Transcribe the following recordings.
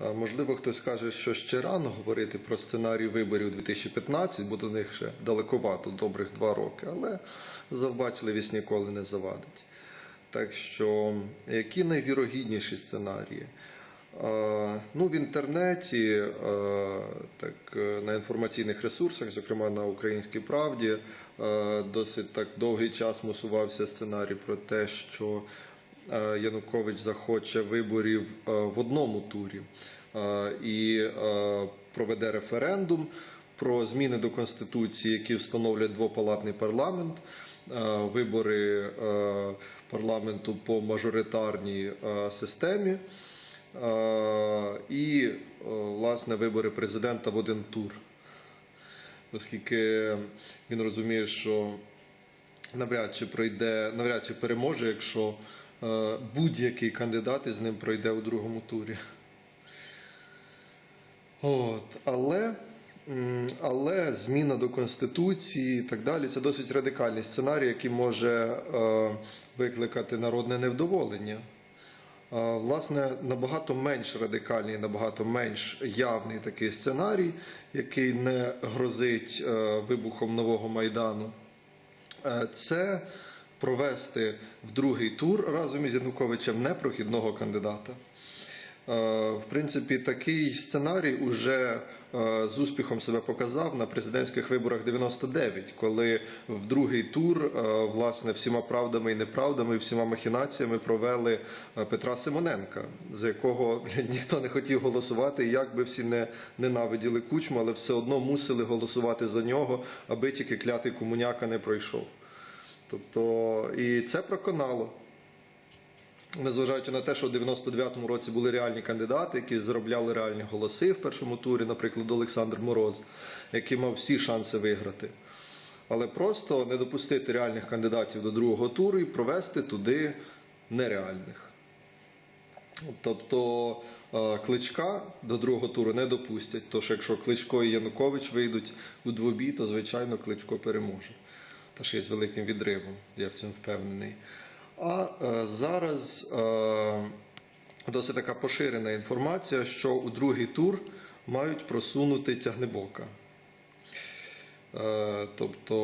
Можливо, хтось скаже, що ще рано говорити про сценарій виборів 2015, бо до них ще далековато, добрих два роки, але завбачливість ніколи не завадить. Так що, які найвірогідніші сценарії? Ну, в інтернеті, так, е, на інформаційних ресурсах, зокрема на Українській правді, досить так довгий час мусувався сценарій про те, що Янукович захоче виборів е, в одному турі е, і е, проведе референдум про зміни до Конституції, які встановлять двопалатний парламент, е, вибори е, парламенту по мажоритарній е, системі. Е, і е, власне вибори президента в один тур. Оскільки він розуміє, що навряд чи пройде, навряд чи переможе, якщо е, будь-який кандидат із ним пройде у другому турі. От, але, але зміна до Конституції і так далі це досить радикальний сценарій, який може е, викликати народне невдоволення. А, Власне, набагато менш радикальний, набагато менш явний такий сценарій, який не грозить е, вибухом нового майдану. Е, Це провести в другий тур разом із Януковичем непрохідного кандидата. Е, В принципі, такий сценарій уже е, з успіхом себе показав на президентських виборах 99, коли в другий тур, е, власне, всіма правдами і неправдами, всіма махінаціями провели Петра Симоненка, за якого ніхто не хотів голосувати, і як би всі не ненавиділи кучму, але все одно мусили голосувати за нього, аби тільки клятий комуняка не пройшов. Тобто, і це проконало. Незважаючи на те, що в 99-му році були реальні кандидати, які заробляли реальні голоси в першому турі, наприклад, Олександр Мороз, який мав всі шанси виграти. Але просто не допустити реальних кандидатів до другого туру і провести туди нереальних. Тобто е, кличка до другого туру не допустять, що якщо Кличко і Янукович вийдуть у двобій, то звичайно Кличко переможе. Та ще й з великим відривом, я в цьому впевнений. А е, зараз е, досить така поширена інформація, що у другий тур мають просунути тягнебока. Е, Тобто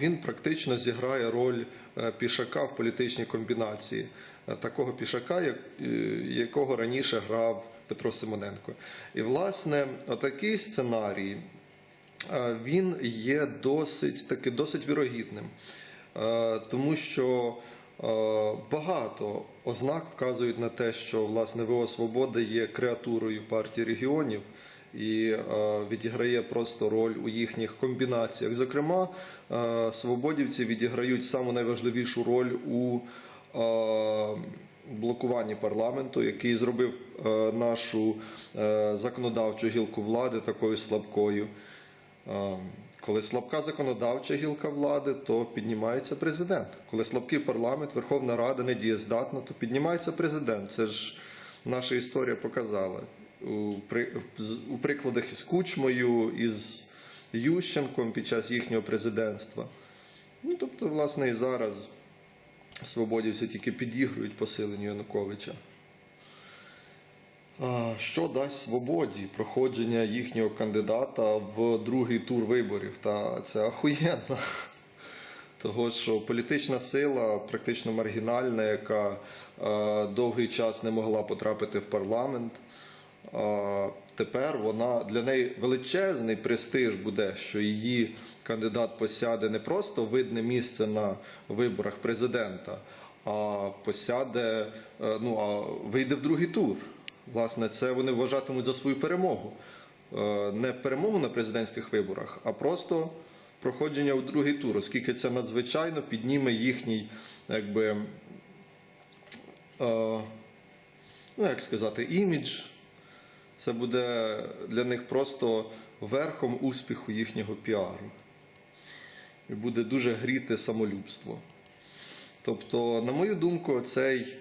він практично зіграє роль е, пішака в політичній комбінації, Е, такого пішака, як- е, якого раніше грав Петро Симоненко. І, власне, такий сценарій він є досить таки досить вірогідним, тому що багато ознак вказують на те, що власне ВО Свобода є креатурою партії регіонів і відіграє просто роль у їхніх комбінаціях. Зокрема, свободівці відіграють саму найважливішу роль у блокуванні парламенту, який зробив нашу законодавчу гілку влади такою слабкою. Коли слабка законодавча гілка влади, то піднімається президент. Коли слабкий парламент, Верховна Рада не дієздатна, то піднімається президент. Це ж наша історія показала. У, у прикладах із Кучмою, із Ющенком під час їхнього президентства. Ну, тобто, власне, і зараз свободівці тільки підігрують посиленню Януковича. Що дасть свободі проходження їхнього кандидата в другий тур виборів? Та це ахуєнно. Того, що політична сила практично маргінальна, яка е, довгий час не могла потрапити в парламент. тепер вона для неї величезний престиж буде, що її кандидат посяде не просто видне місце на виборах президента, а посяде, е, ну а вийде в другий тур. Власне, це вони вважатимуть за свою перемогу. Е, Не перемогу на президентських виборах, а просто проходження у другий тур, оскільки це надзвичайно підніме їхній, якби, е, ну як сказати, імідж. Це буде для них просто верхом успіху їхнього піару. І буде дуже гріти самолюбство. Тобто, на мою думку, цей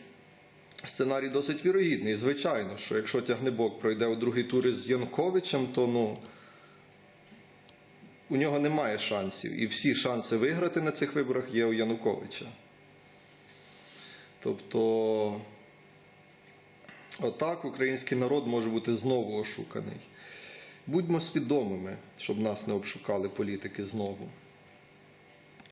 сценарій досить вірогідний. Звичайно, що якщо тягнебок пройде у другий тур із Янковичем, то ну, у нього немає шансів. І всі шанси виграти на цих виборах є у Януковича. Тобто, Отак український народ може бути знову ошуканий. Будьмо свідомими, щоб нас не обшукали політики знову.